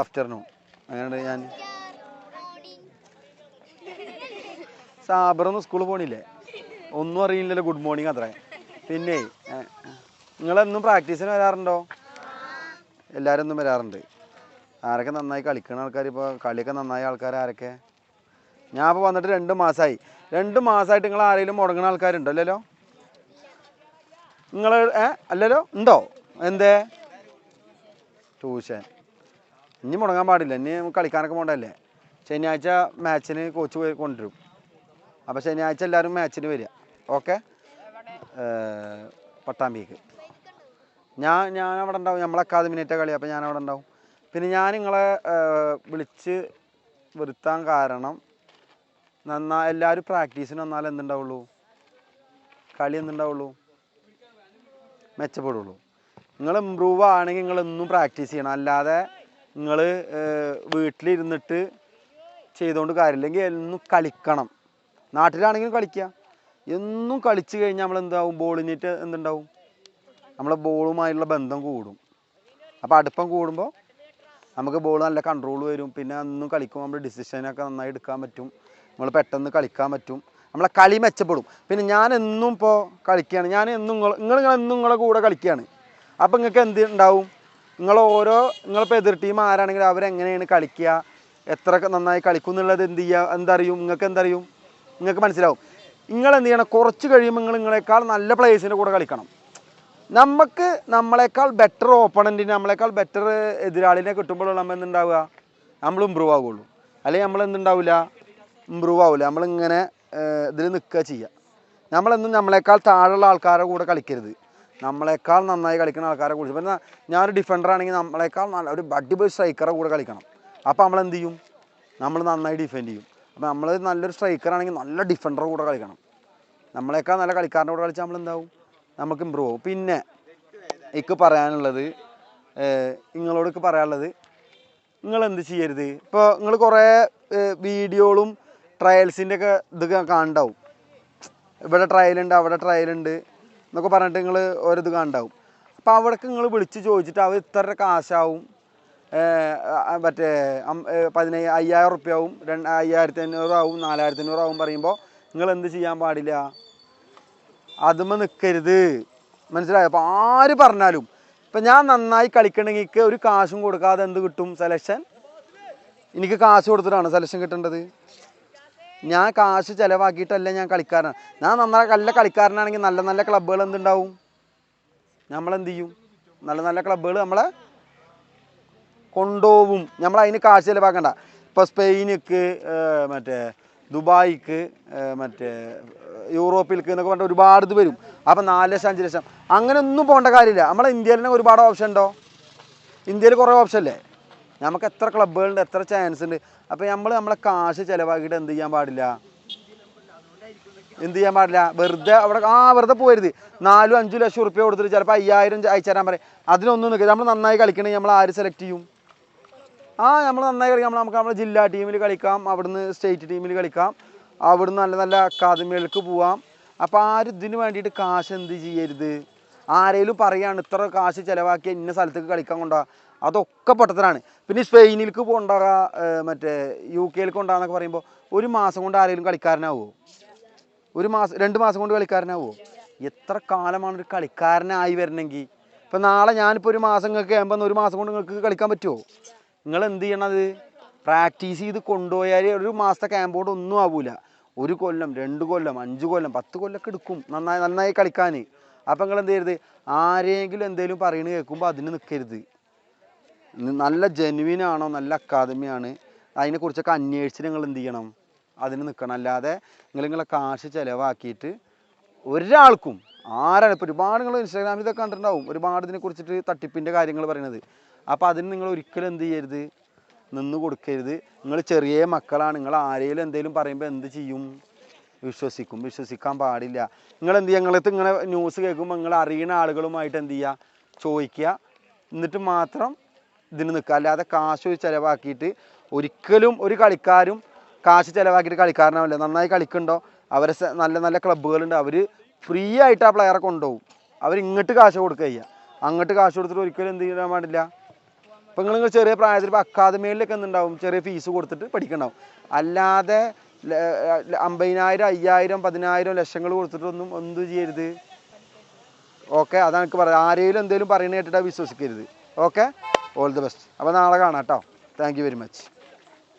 Afternoon അങ്ങനെയാണ് ഞാൻ. സാബറൊന്നും സ്കൂളിൽ പോണില്ലേ? ഒന്നും അറിയില്ലല്ലോ ഗുഡ് മോർണിംഗ് അത്രേ. പിന്നെ നിങ്ങളെന്നും പ്രാക്ടീസിന് വരാറുണ്ടോ? എല്ലാവരും ഒന്നും വരാറുണ്ട്. ആരൊക്കെ നന്നായി കളിക്കുന്ന ആൾക്കാർ ഇപ്പോൾ കളിയൊക്കെ നന്നായ ആൾക്കാർ ആരൊക്കെ? ഞാൻ ഇപ്പോൾ വന്നിട്ട് രണ്ട് മാസമായി രണ്ട് മാസമായിട്ട് നിങ്ങൾ ആരെങ്കിലും മുടങ്ങുന്ന ആൾക്കാരുണ്ടോ അല്ലല്ലോ? നിങ്ങൾ ഏ അല്ലല്ലോ? ഉണ്ടോ? എന്തേ? ട്യൂഷൻ. ഇനി മുടങ്ങാൻ പാടില്ല. ഇനി കളിക്കാനൊക്കെ പോകണ്ടല്ലേ ശനിയാഴ്ച മാച്ചിന് കോച്ച് പോയി കൊണ്ടുവരും. അപ്പോൾ ശനിയാഴ്ച എല്ലാവരും മാച്ചിന് വരിക. ഓക്കെ പട്ടാമ്പിക്ക് ഞാൻ ഞാൻ അവിടെ ഉണ്ടാവും. നമ്മളെ അക്കാദമിനേറ്റ കളി അപ്പോൾ ഞാൻ അവിടെ ഉണ്ടാവും. പിന്നെ ഞാൻ നിങ്ങളെ വിളിച്ച് വരുത്താൻ കാരണം നന്നാ എല്ലാവരും പ്രാക്ടീസിന് വന്നാൽ എന്തുണ്ടാവുള്ളൂ? കളി എന്തുണ്ടാവുള്ളൂ? മെച്ചപ്പെടുള്ളൂ. നിങ്ങൾ ഇമ്പ്രൂവ് ആണെങ്കിൽ നിങ്ങൾ എന്നും പ്രാക്ടീസ് ചെയ്യണം. അല്ലാതെ നിങ്ങൾ വീട്ടിലിരുന്നിട്ട് ചെയ്തുകൊണ്ട് കാര്യമില്ലെങ്കിൽ എന്നും കളിക്കണം. നാട്ടിലാണെങ്കിലും കളിക്കുക. എന്നും കളിച്ച് കഴിഞ്ഞാൽ നമ്മൾ എന്താവും ബോളിനിട്ട് എന്തുണ്ടാവും? നമ്മളെ ബോളുമായുള്ള ബന്ധം കൂടും. അപ്പോൾ അടുപ്പം കൂടുമ്പോൾ നമുക്ക് ബോൾ നല്ല കൺട്രോൾ വരും. പിന്നെ അന്നും കളിക്കുമ്പോൾ നമ്മൾ ഡിസിഷനൊക്കെ നന്നായി എടുക്കാൻ പറ്റും. നമ്മൾ പെട്ടെന്ന് കളിക്കാൻ പറ്റും. നമ്മളെ കളി മെച്ചപ്പെടും. പിന്നെ ഞാൻ എന്നും ഇപ്പോൾ കളിക്കുകയാണ്. ഞാൻ എന്നും നിങ്ങൾ നിങ്ങൾ എന്നും നിങ്ങളെ കൂടെ കളിക്കുകയാണ്. അപ്പോൾ നിങ്ങൾക്ക് എന്ത് ഉണ്ടാവും? നിങ്ങൾ ഓരോ നിങ്ങളിപ്പോൾ എതിർ ടീം ആരാണെങ്കിലും അവരെങ്ങനെയാണ് കളിക്കുക? എത്ര നന്നായി കളിക്കും എന്നുള്ളത് എന്ത് ചെയ്യുക എന്തറിയും? നിങ്ങൾക്ക് എന്തറിയും? നിങ്ങൾക്ക് മനസ്സിലാവും. നിങ്ങൾ എന്ത് ചെയ്യണം? കുറച്ച് കഴിയുമ്പോൾ നിങ്ങൾ നിങ്ങളെക്കാൾ നല്ല പ്ലേയേഴ്സിന്റെ കൂടെ കളിക്കണം. നമുക്ക് നമ്മളെക്കാൾ ബെറ്റർ ഓപ്പണന്റിന് നമ്മളെക്കാൾ ബെറ്റർ എതിരാളിനെ കിട്ടുമ്പോഴുള്ള നമ്മൾ എന്തുണ്ടാവുക? നമ്മൾ ഇമ്പ്രൂവ് ആവുകയുള്ളൂ അല്ലെങ്കിൽ നമ്മൾ എന്തുണ്ടാവില്ല ഇമ്പ്രൂവ് ആവില്ല നമ്മളിങ്ങനെ ഇതിൽ നിൽക്കുക ചെയ്യുക. നമ്മളെന്നും നമ്മളെക്കാൾ താഴെയുള്ള ആൾക്കാരുടെ കൂടെ കളിക്കരുത്. നമ്മളെക്കാൾ നന്നായി കളിക്കുന്ന ആൾക്കാരെ കുറിച്ച് പിന്നെ ഞാനൊരു ഡിഫൻഡർ ആണെങ്കിൽ നമ്മളെക്കാൾ നല്ല ഒരു അടിപൊളി സ്ട്രൈക്കറെ കൂടെ കളിക്കണം. അപ്പോൾ നമ്മൾ എന്ത് ചെയ്യും? നമ്മൾ നന്നായി ഡിഫെൻഡ് ചെയ്യും. അപ്പോൾ നമ്മൾ നല്ലൊരു സ്ട്രൈക്കർ ആണെങ്കിൽ നല്ല ഡിഫൻഡർ കൂടെ കളിക്കണം. നമ്മളെക്കാൾ നല്ല കളിക്കാരന്റെ കൂടെ കളിച്ചാൽ നമ്മൾ എന്താവും? നമുക്ക് ഇമ്പ്രൂവ് ആവും. പിന്നെ എനിക്ക് പറയാനുള്ളത് നിങ്ങളോടൊക്കെ പറയാനുള്ളത് നിങ്ങൾ എന്ത് ചെയ്യരുത്? ഇപ്പോൾ നിങ്ങൾ കുറേ വീഡിയോകളും ട്രയൽസിന്റെ ഒക്കെ ഇതൊക്കെ കാണണ്ടാവും. ഇവിടെ ട്രയലുണ്ട് അവിടെ ട്രയലുണ്ട് എന്നൊക്കെ പറഞ്ഞിട്ട് നിങ്ങൾ ഓരോ ഇത് കണ്ടാവും. അപ്പോൾ അവിടേക്ക് നിങ്ങൾ വിളിച്ച് ചോദിച്ചിട്ട് അവർ ഇത്ര കാശാവും. മറ്റേ പതിനയ്യ അയ്യായിരം റുപ്യാവും രണ്ട് അയ്യായിരത്തി അഞ്ഞൂറാവും നാലായിരത്തി അഞ്ഞൂറാവും പറയുമ്പോൾ നിങ്ങൾ എന്ത് ചെയ്യാൻ പാടില്ല? അതുമ നിൽക്കരുത് മനസ്സിലായോ? അപ്പോൾ ആര് പറഞ്ഞാലും ഇപ്പം ഞാൻ നന്നായി കളിക്കണമെങ്കിൽ ഒരു കാശും കൊടുക്കാതെ എന്ത് കിട്ടും? സെലക്ഷൻ എനിക്ക് കാശ് കൊടുത്തിട്ടാണ് സെലക്ഷൻ കിട്ടേണ്ടത്? ഞാൻ കാശ് ചിലവാക്കിയിട്ടല്ല ഞാൻ കളിക്കാരനാണ് ഞാൻ നന്നായി നല്ല കളിക്കാരനാണെങ്കിൽ നല്ല നല്ല ക്ലബ്ബുകൾ എന്തുണ്ടാവും? നമ്മളെന്ത് ചെയ്യും നല്ല നല്ല ക്ലബ്ബുകൾ നമ്മളെ കൊണ്ടുപോവും നമ്മൾ അതിന് കാശ് ചിലവാക്കണ്ട. ഇപ്പോൾ സ്പെയിനിക്ക് മറ്റേ ദുബായിക്ക് മറ്റേ യൂറോപ്പിലേക്ക് എന്നൊക്കെ പറഞ്ഞിട്ട് ഒരുപാട് ഇത് വരും. അപ്പം നാല് ലക്ഷം അഞ്ച് ലക്ഷം. അങ്ങനെ ഒന്നും പോകേണ്ട കാര്യമില്ല. നമ്മളെ ഇന്ത്യയിൽ തന്നെ ഒരുപാട് ഓപ്ഷൻ ഉണ്ടോ? ഇന്ത്യയിൽ കുറേ ഓപ്ഷൻ അല്ലേ നമുക്ക് എത്ര ക്ലബ്ബുകളുണ്ട് എത്ര ചാൻസ് ഉണ്ട്? അപ്പോൾ നമ്മൾ നമ്മളെ കാശ് ചിലവാക്കിയിട്ട് എന്ത് ചെയ്യാൻ പാടില്ല? എന്ത് ചെയ്യാൻ പാടില്ല? വെറുതെ അവിടെ ആ വെറുതെ പോരുത് നാലും അഞ്ചും ലക്ഷം ഉറുപ്പ്യ കൊടുത്തിട്ട് ചിലപ്പോൾ അയ്യായിരം അയച്ചു തരാൻ പറയും. അതിനൊന്നും നിൽക്കുക നമ്മൾ നന്നായി കളിക്കണമെങ്കിൽ നമ്മൾ ആര് സെലക്ട് ചെയ്യും? ആ നമ്മൾ നന്നായി കളിക്കാം നമ്മൾ നമുക്ക് നമ്മുടെ ജില്ലാ ടീമിൽ കളിക്കാം അവിടുന്ന് സ്റ്റേറ്റ് ടീമിൽ കളിക്കാം അവിടുന്ന് നല്ല നല്ല അക്കാദമികൾക്ക് പോവാം. അപ്പോൾ ആരും ഇതിന് വേണ്ടിയിട്ട് കാശ് എന്ത് ചെയ്യരുത്? ആരേലും പറയാണ് ഇത്ര കാശ് ചിലവാക്കി ഇന്ന സ്ഥലത്തേക്ക് കളിക്കാൻ കൊണ്ടാ അതൊക്കെ പൊട്ടത്തരാണ്. പിന്നെ സ്പെയിനിലേക്ക് കൊണ്ടാകാ മറ്റേ യു കെയിലേക്ക് കൊണ്ടാന്നൊക്കെ പറയുമ്പോൾ ഒരു മാസം കൊണ്ട് ആരെങ്കിലും കളിക്കാരനാവുമോ ഒരു മാസം രണ്ട് മാസം കൊണ്ട് കളിക്കാരനാവുമോ എത്ര കാലമാണ് ഒരു കളിക്കാരനായി വരണമെങ്കിൽ ഇപ്പം നാളെ ഞാനിപ്പോൾ ഒരു മാസം നിങ്ങൾക്ക് ആകുമ്പോൾ ഒരു മാസം കൊണ്ട് നിങ്ങൾക്ക് കളിക്കാൻ പറ്റുമോ നിങ്ങൾ എന്ത് ചെയ്യണത്? പ്രാക്ടീസ് ചെയ്ത് കൊണ്ടുപോയാൽ ഒരു മാസത്തെ ക്യാമ്പോട് ഒന്നും ആവൂല. ഒരു കൊല്ലം രണ്ട് കൊല്ലം അഞ്ച് കൊല്ലം പത്ത് കൊല്ലമൊക്കെ എടുക്കും. നന്നായി നന്നായി കളിക്കാൻ അപ്പം നിങ്ങൾ എന്ത് ചെയ്യരുത്? ആരെങ്കിലും എന്തെങ്കിലും പറയുന്നത് കേൾക്കുമ്പോൾ അതിന് നിൽക്കരുത് നല്ല ജെനുവിൻ ആണോ? നല്ല അക്കാദമിയാണ് അതിനെക്കുറിച്ചൊക്കെ അന്വേഷിച്ച് നിങ്ങൾ എന്ത് ചെയ്യണം? അതിന് നിൽക്കണം അല്ലാതെ നിങ്ങൾ നിങ്ങളെ കാശ് ചിലവാക്കിയിട്ട് ഒരാൾക്കും ആരാണ് ഇപ്പോൾ ഒരുപാട് നിങ്ങൾ ഇൻസ്റ്റാഗ്രാമിൽ ഇതൊക്കെ കണ്ടിട്ടുണ്ടാവും. ഒരുപാട് ഇതിനെ കുറിച്ചിട്ട് തട്ടിപ്പിന്റെ കാര്യങ്ങൾ പറയുന്നത് അപ്പോൾ അതിന് നിങ്ങൾ ഒരിക്കലും എന്ത് ചെയ്യരുത്? നിന്ന് കൊടുക്കരുത്. നിങ്ങൾ ചെറിയ മക്കളാണ്. നിങ്ങൾ ആരെങ്കിലും എന്തെങ്കിലും പറയുമ്പോൾ എന്ത് ചെയ്യും? വിശ്വസിക്കും വിശ്വസിക്കാൻ പാടില്ല. നിങ്ങൾ എന്ത് ചെയ്യുക? നിങ്ങളത്ത് ഇങ്ങനെ ന്യൂസ് കേൾക്കുമ്പോൾ നിങ്ങൾ അറിയുന്ന ആളുകളുമായിട്ട് എന്ത് ചെയ്യുക? ചോദിക്കുക. എന്നിട്ട് മാത്രം ഇതിന് നിൽക്കുക. അല്ലാതെ കാശ് ചിലവാക്കിയിട്ട് ഒരിക്കലും ഒരു കളിക്കാരും കാശ് ചിലവാക്കിയിട്ട് കളിക്കാരനാവില്ല. നന്നായി കളിക്കുന്നുണ്ടോ? അവരെ നല്ല നല്ല ക്ലബ്ബുകളുണ്ട് അവർ ഫ്രീ ആയിട്ട് ആ പ്ലെയറെ കൊണ്ടുപോകും. അവർ ഇങ്ങോട്ട് കാശ് കൊടുക്കുക ചെയ്യുക. അങ്ങോട്ട് കാശ് കൊടുത്തിട്ട് ഒരിക്കലും എന്ത് ചെയ്യാൻ പാടില്ല. അപ്പോൾ നിങ്ങൾ ചെറിയ പ്രായത്തിൽ ഇപ്പോൾ അക്കാദമികളിലൊക്കെ എന്തുണ്ടാവും? ചെറിയ ഫീസ് കൊടുത്തിട്ട് പഠിക്കണം അല്ലാതെ അമ്പതിനായിരം അയ്യായിരം പതിനായിരം ലക്ഷങ്ങൾ കൊടുത്തിട്ടൊന്നും ഒന്നും ചെയ്യരുത്. ഓക്കെ അതാണ് എനിക്ക് പറയാം. ആരെങ്കിലും എന്തെങ്കിലും പറയുന്നത് കേട്ടിട്ടാണ് വിശ്വസിക്കരുത്. ഓക്കെ? ഓൾ ദി ബെസ്റ്റ് അപ്പോൾ നാളെ കാണാം കേട്ടോ. Thank very much